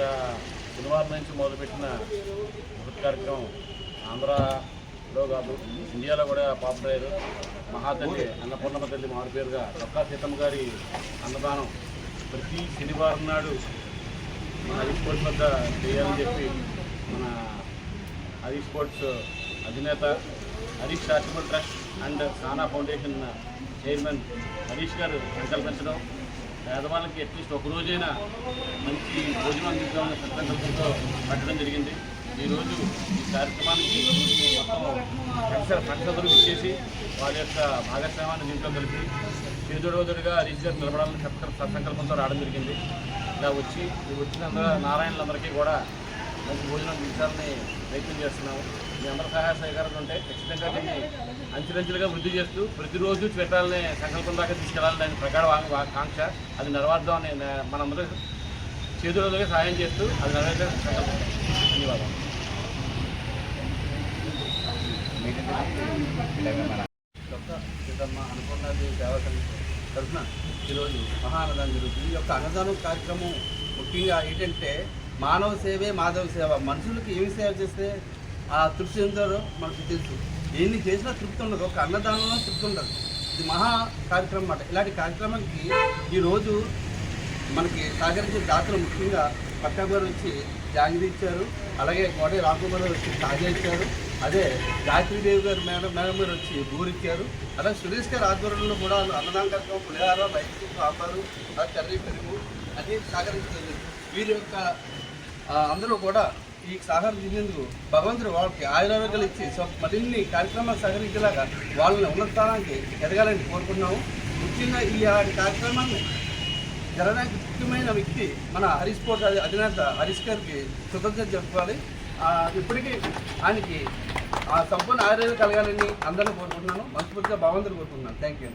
గత శనివారం నుంచి మొదలుపెట్టిన బృహత్ కార్యక్రమం ఆంధ్రాలో కాదు ఇండియాలో కూడా పాపులర్ అయ్యారు. మహాతల్లి అన్నపూర్ణమ్మ తల్లి మారు పేరుగా డొక్కా సీతమ్మ గారి అన్నదానం ప్రతి శనివారం నాడు మన హరి స్పోర్ట్స్ వద్ద చేయాలని చెప్పి మన హరి స్పోర్ట్స్ అధినేత Harish charitable trust and Sana foundation chairman Harish garu సంకల్పించడం పేదవాళ్ళకి అట్లీస్ట్ ఒకరోజైనా మంచి భోజనం అందిద్దామని సంకల్పంతో పెట్టడం జరిగింది. ఈరోజు ఈ కార్యక్రమానికి మొత్తం ఫ్రెండ్స్ ఇచ్చేసి వారి యొక్క భాగస్వామాన్ని దీంట్లో కలిపి చేదోడోదుడిగా హరీష్ నిలబడాలని సంకల్ప సంకల్పంతో రావడం జరిగింది. ఇలా వచ్చి వచ్చిన నారాయణలందరికీ కూడా మంచి భోజనం అందించాలని ప్రయత్నం చేస్తున్నాము. మీ అందరి సహాయ సహకారాలు ఉంటే ఖచ్చితంగా దీన్ని అంచెలంచెలుగా వృద్ధి చేస్తూ ప్రతిరోజు పెట్టాలనే సంకల్పం దాకా తీసుకెళ్ళాలని దాని ఆకాంక్ష. కాంక్ష అది నెరవేర్దామని మనందరూ చేతులతో సహాయం చేస్తూ అది నెరవేర్చే సంకల్పం ధన్యవాదాలు. యొక్క సీతమ్మ అనుకున్నది తరఫున ఈరోజు మహా అన్నదానం జరుగుతుంది. ఈ యొక్క అన్నదానం కార్యక్రమం ముఖ్యంగా ఏంటంటే మానవ సేవే మాధవ సేవ. మనుషులకి ఏమి సేవ చేస్తే ఆ తృప్తి చెందారో మనకు తెలుసు. ఎన్ని చేసినా తృప్తి ఉండదు. ఒక అన్నదానంలో తృప్తి ఉండదు. ఇది మహా కార్యక్రమం అన్నమాట. ఇలాంటి కార్యక్రమానికి ఈరోజు మనకి సహకరించిన దాతలు ముఖ్యంగా పక్కా వచ్చి జాంగిరి ఇచ్చారు. అలాగే కోట రామకుమార్ వచ్చి తాజా ఇచ్చారు. అదే గాయత్రీదేవి గారు మేడం మేడం గారు వచ్చి బూరిచ్చారు అలా సురేష్ గారి ఆధ్వర్యంలో కూడా అన్నదాన కార్యక్రమం పులిహార రైతు సాంబారు అలా కర్రీ పెరుగు అన్ని సహకరించారు వీరి యొక్క అందరూ కూడా ఈ సహకరించినందుకు భగవంతుడు వాళ్ళకి ఆయుర్వేదాలు ఇచ్చి సో- మరిన్ని కార్యక్రమాలు సహకరించేలాగా వాళ్ళని ఉన్నత స్థానానికి ఎదగాలని కోరుకుంటున్నాము. ముఖ్యంగా ఈ ఆడి కార్యక్రమాన్ని జననాయకమైన ముఖ్యమైన వ్యక్తి మన హరీష్ పోర్ట్ అధినేత హరీష్ గారికి కృతజ్ఞత చెప్పుకోవాలి ఇప్పటికీ ఆయనకి ఆ సంపూర్ణ ఆరోగ్యం కలగాలని అందరినీ కోరుకుంటున్నాను. మనస్ఫూర్తిగా భావంతులు కోరుకుంటున్నాను. Thank you